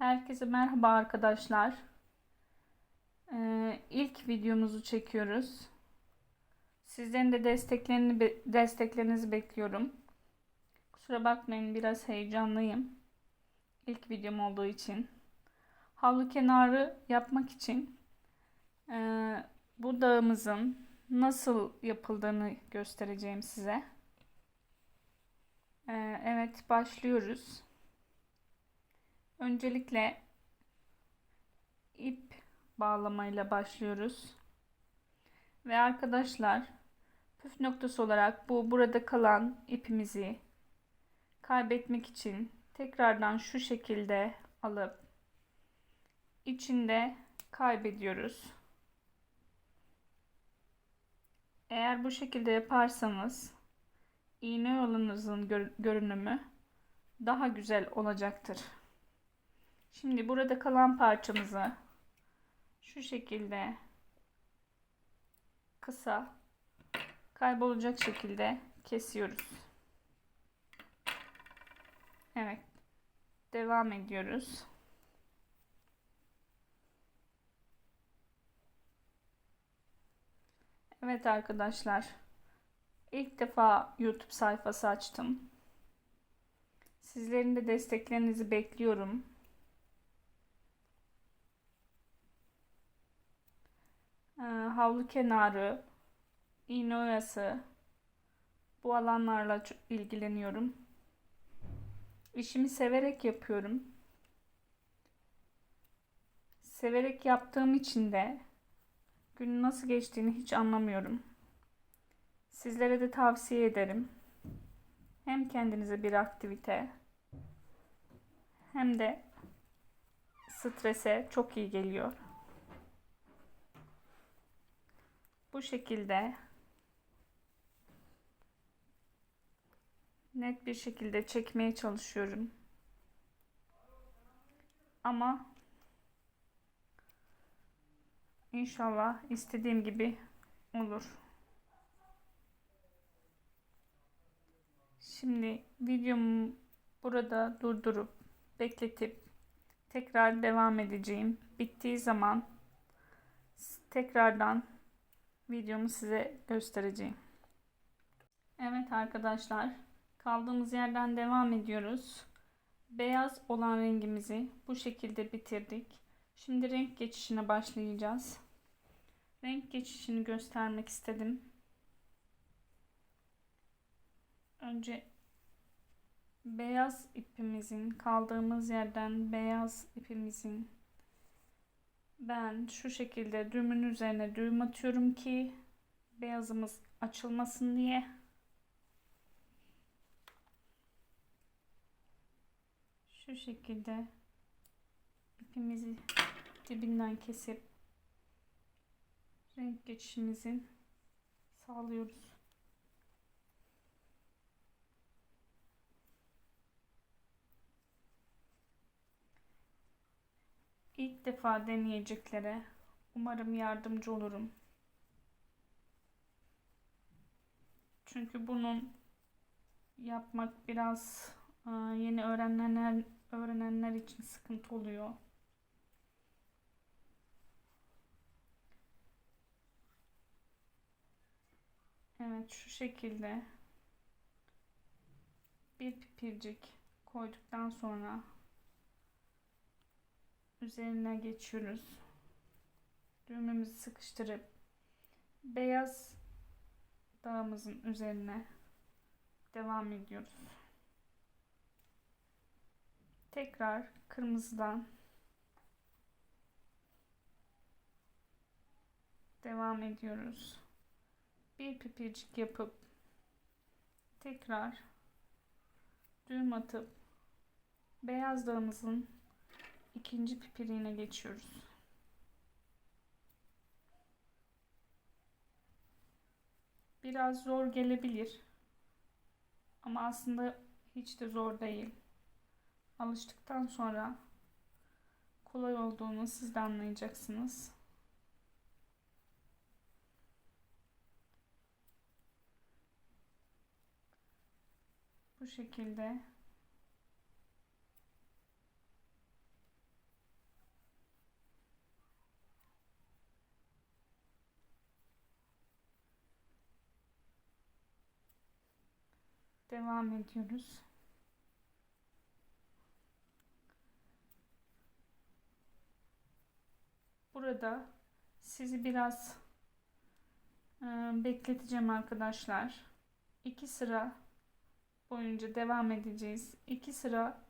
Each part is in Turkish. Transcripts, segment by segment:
Herkese merhaba arkadaşlar. Ee, ilk videomuzu çekiyoruz. Sizlerin de desteklerini desteklerinizi bekliyorum. Kusura bakmayın biraz heyecanlıyım. İlk videom olduğu için. Havlu kenarı yapmak için e, bu dağımızın nasıl yapıldığını göstereceğim size. Ee, evet başlıyoruz. Öncelikle ip bağlamayla başlıyoruz. Ve arkadaşlar püf noktası olarak bu burada kalan ipimizi kaybetmek için tekrardan şu şekilde alıp içinde kaybediyoruz. Eğer bu şekilde yaparsanız iğne yolunuzun gör- görünümü daha güzel olacaktır. Şimdi burada kalan parçamızı şu şekilde kısa kaybolacak şekilde kesiyoruz. Evet. Devam ediyoruz. Evet arkadaşlar. İlk defa YouTube sayfası açtım. Sizlerin de desteklerinizi bekliyorum. Ee, havlu kenarı, iğne oyası bu alanlarla ço- ilgileniyorum. İşimi severek yapıyorum. Severek yaptığım için de günün nasıl geçtiğini hiç anlamıyorum. Sizlere de tavsiye ederim. Hem kendinize bir aktivite hem de strese çok iyi geliyor. Bu şekilde net bir şekilde çekmeye çalışıyorum. Ama inşallah istediğim gibi olur. Şimdi videomu burada durdurup bekletip tekrar devam edeceğim. Bittiği zaman tekrardan videomu size göstereceğim. Evet arkadaşlar, kaldığımız yerden devam ediyoruz. Beyaz olan rengimizi bu şekilde bitirdik. Şimdi renk geçişine başlayacağız. Renk geçişini göstermek istedim. Önce beyaz ipimizin kaldığımız yerden beyaz ipimizin ben şu şekilde düğümün üzerine düğüm atıyorum ki beyazımız açılmasın diye. Şu şekilde ipimizi dibinden kesip renk geçişimizi sağlıyoruz. İlk defa deneyeceklere umarım yardımcı olurum. Çünkü bunun yapmak biraz e, yeni öğrenenler öğrenenler için sıkıntı oluyor. Evet şu şekilde bir pipircik koyduktan sonra üzerine geçiyoruz. Düğümümüzü sıkıştırıp beyaz dağımızın üzerine devam ediyoruz. Tekrar kırmızıdan devam ediyoruz. Bir pipircik yapıp tekrar düğüm atıp beyaz dağımızın ikinci pipiriğine geçiyoruz. Biraz zor gelebilir. Ama aslında hiç de zor değil. Alıştıktan sonra kolay olduğunu siz de anlayacaksınız. Bu şekilde devam ediyoruz. Burada sizi biraz e, bekleteceğim arkadaşlar. İki sıra boyunca devam edeceğiz. İki sıra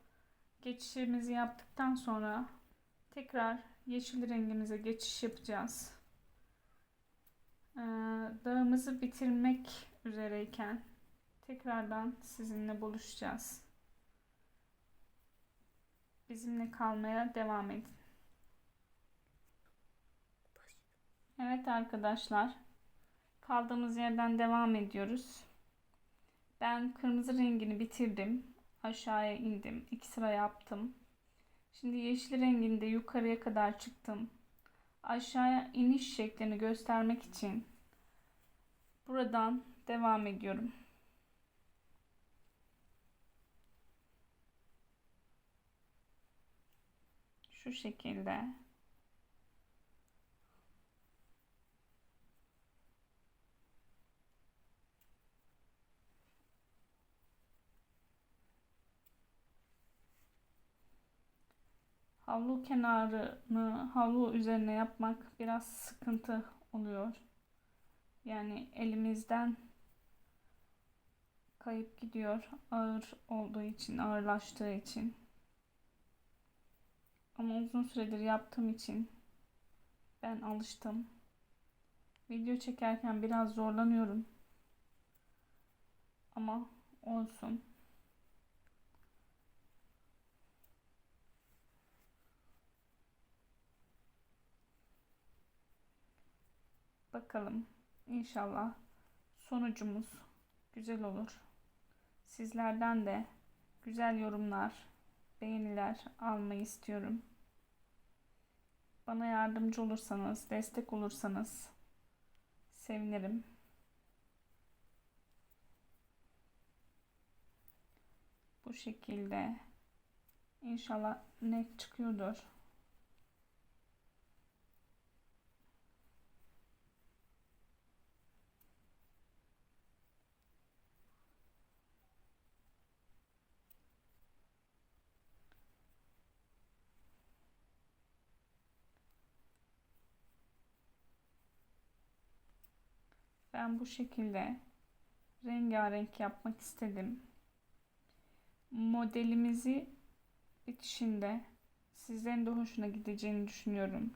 geçişimizi yaptıktan sonra tekrar yeşil rengimize geçiş yapacağız. E, dağımızı bitirmek üzereyken tekrardan sizinle buluşacağız. Bizimle kalmaya devam edin. Evet arkadaşlar. Kaldığımız yerden devam ediyoruz. Ben kırmızı rengini bitirdim. Aşağıya indim. İki sıra yaptım. Şimdi yeşil renginde yukarıya kadar çıktım. Aşağıya iniş şeklini göstermek için buradan devam ediyorum. Şu şekilde. Havlu kenarını havlu üzerine yapmak biraz sıkıntı oluyor. Yani elimizden kayıp gidiyor ağır olduğu için, ağırlaştığı için. Ama uzun süredir yaptığım için ben alıştım. Video çekerken biraz zorlanıyorum. Ama olsun. Bakalım. İnşallah sonucumuz güzel olur. Sizlerden de güzel yorumlar, beğeniler almayı istiyorum. Bana yardımcı olursanız, destek olursanız sevinirim. Bu şekilde inşallah net çıkıyordur. Ben bu şekilde rengarenk yapmak istedim. Modelimizi bitişinde sizlerin de hoşuna gideceğini düşünüyorum.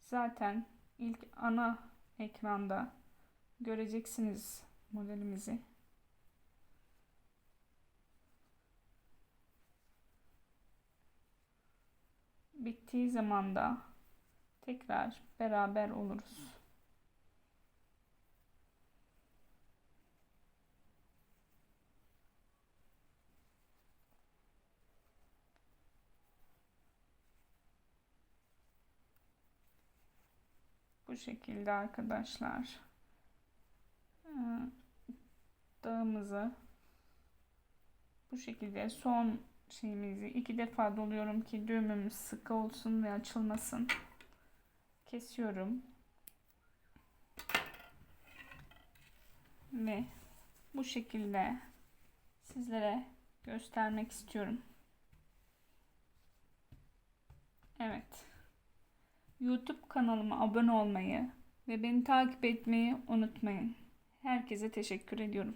Zaten ilk ana ekranda göreceksiniz modelimizi. Bittiği zaman da tekrar beraber oluruz. Bu şekilde arkadaşlar. Ee, dağımızı bu şekilde son şeyimizi iki defa doluyorum ki düğümümüz sıkı olsun ve açılmasın. Kesiyorum. Ve bu şekilde sizlere göstermek istiyorum. Evet. YouTube kanalıma abone olmayı ve beni takip etmeyi unutmayın. Herkese teşekkür ediyorum.